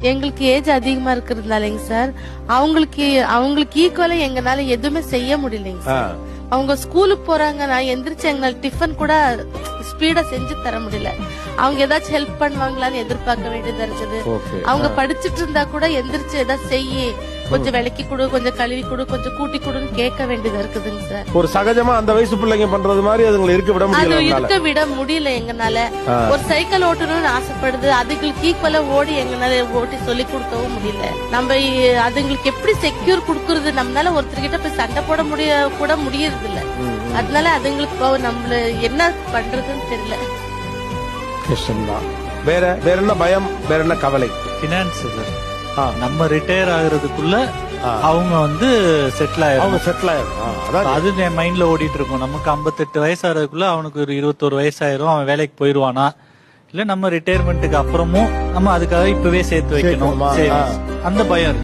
எங்களுக்கு ஏஜ் அதிகமா இருக்கிறதுனாலங்க சார். அவங்களுக்கு அவங்களுக்கு ஈக்குவலா எங்கனால எதுவுமே செய்ய முடியலைங்க. சார். அவங்க ஸ்கூலுக்கு போறாங்க நான் எந்திரிச்சு எங்களுக்கு டிஃபன் கூட ஸ்பீடா செஞ்சு தர முடியல. அவங்க ஏதாச்சும் ஹெல்ப் பண்ணுவாங்களான்னு எதிர்பார்க்க வேண்டியதா இருக்குது ஓகே அவங்க படிச்சிட்டு இருந்தா கூட எந்திரிச்சு ஏதாவது செய்யி கொஞ்சம் விளக்கி கொடு கொஞ்சம் கழுவி கொடு கொஞ்சம் கூட்டி கொடுன்னு கேட்க வேண்டியதா இருக்குதுங்க சார். ஒரு சகஜமா அந்த வயசு பிள்ளைங்க பண்றது மாதிரி அதுங்களை இருக்க விட அது முடியல. இருக்க விட முடியல எங்கனால. ஒரு சைக்கிள் ஓட்டணும்னு ஆசைப்படுது அதுங்களுக்கு ஈக்குவலா ஓடி எங்கனால ஓட்டி சொல்லி கொடுக்கவும் முடியல. நம்ம இ- அதுங்களுக்கு எப்படி செக்யூர் கொடுக்கறது? நம்மளால ஒருத்தர்கிட்ட போய் சண்டை போட முடிய கூட முடியறது இல்ல அதனால அதுங்களுக்கு நம்மள என்ன பண்றதுன்னு தெரியல. கஷ்டம்தான். வேற வேற என்ன பயம்? வேற என்ன கவலை? Finance sir. நம்ம ரிட்டையர் ஆகுறதுக்குள்ள. அவங்க வந்து செட்டில் அவங்க ஆயிரும். செட்டில் ஆயிரும் அதான் அது என் மைண்ட்ல ஓடிட்டு இருக்கும். நமக்கு 58 வயசு ஆகிறதுக்குள்ள அவனுக்கு ஒரு இருபத்தொரு வயசாயிரும் அவன் வேலைக்கு போயிருவானா? இல்ல நம்ம ரிட்டையர்மெண்ட்டுக்கு அப்புறமும் நம்ம அதுக்காக இப்பவே சேர்த்து வைக்கணும். savings. அந்த பயம் இருக்கு.